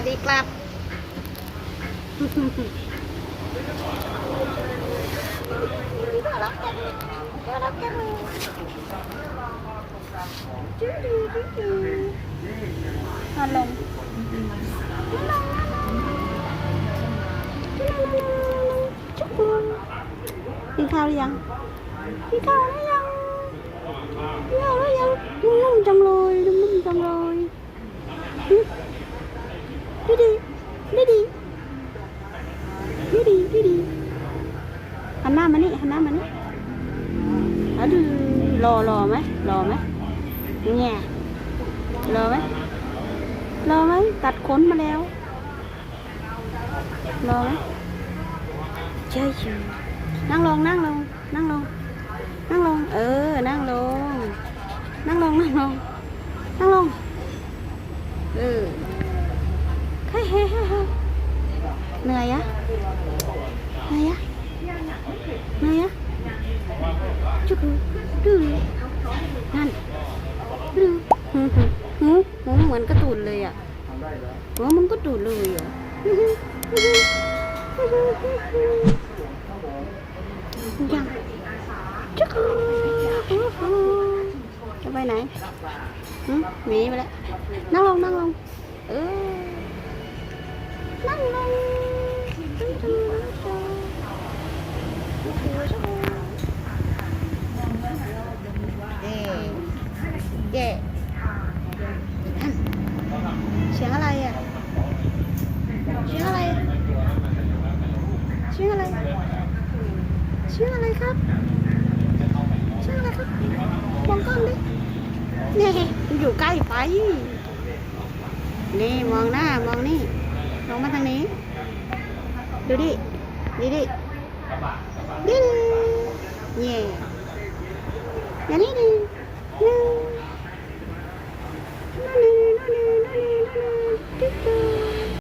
วัสดีครับน่ารักจังน่ารักจังเลยจูดูจูดู หันหน้ามานี่หันหน้ามานี่อะดูรอรอไหมรอไหมเนี่ยรอไหมรอไหมตัดขนมาแล้วรอไหมเฉยเฉยนั่งลงนั่งลงนั่งลงนั่งลงเออนั่งลงนั่งลงนั่งลงนั่งลงเออเฮ้ยเฮ้ยเฮ้ยเหนื่อยอะเหนื่อยอะ เหนื่อยอะจุกดูนั่นดูหูหูหูหูเหมือนกระตูนเลยอะหัวมันก็ตูนเลยอะยังจุกจะไปไหนหึหนีไปแล้วนั่งลงนั่งลงเออ ชื่ออะไรครับ ชื่ออะไรครับมองกล้องดินี่อยู่ใกล้ไป นี่มองหน้ามองนี่มองมาทางนี้ ดูดิดีดิดิ้นเย่อย่านี้ดินึ่งนึ่งนึ่งนึ่งนึ่งนึ่ง